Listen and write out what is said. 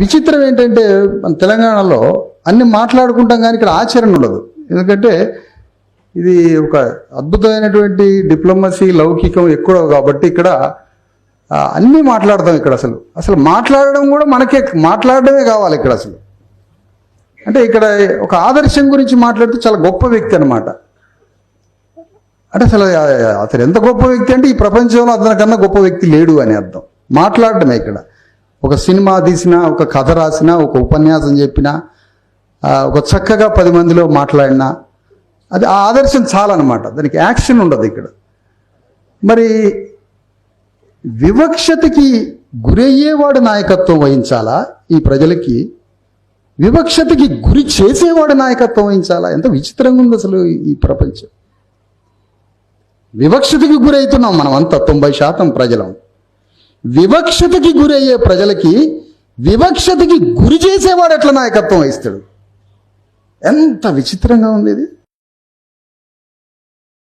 విచిత్రం ఏంటంటే మన తెలంగాణలో అన్ని మాట్లాడుకుంటాం కానీ ఇక్కడ ఆచరణ ఉండదు. ఎందుకంటే ఇది ఒక అద్భుతమైనటువంటి డిప్లొమసీ లౌకికం ఎక్కువ కాబట్టి ఇక్కడ అన్నీ మాట్లాడతాం ఇక్కడ అసలు. అసలు మాట్లాడడం కూడా మనకే మాట్లాడడమే కావాలి ఇక్కడ అసలు. అంటే ఇక్కడ ఒక ఆదర్శం గురించి మాట్లాడితే చాలా గొప్ప వ్యక్తి అనమాట అంటే అసలు అతను ఎంత గొప్ప వ్యక్తి అంటే ఈ ప్రపంచంలో అతనికన్నా గొప్ప వ్యక్తి లేడు అని అర్థం. మాట్లాడటమే ఇక్కడ. ఒక సినిమా తీసినా ఒక కథ రాసినా ఒక ఉపన్యాసం చెప్పినా ఒక చక్కగా పది మందిలో మాట్లాడినా అది ఆ ఆదర్శం చాలన్నమాట. దానికి యాక్షన్ ఉండదు ఇక్కడ. మరి వివక్షతకి గురయ్యేవాడు నాయకత్వం వహించాలా ఈ ప్రజలకి? వివక్షతకి గురి చేసేవాడు నాయకత్వం వహించాలా? ఎంత విచిత్రంగా ఉంది అసలు ఈ ప్రపంచం. వివక్షతకి గురవుతున్నాం మనం అంతా తొంభై శాతం ప్రజలం. వివక్షతకి గురయ్యే ప్రజలకి వివక్షతకి గురి చేసేవాడు ఎట్లా నాయకత్వం వహిస్తాడు? ఎంత విచిత్రంగా ఉంది ఇది.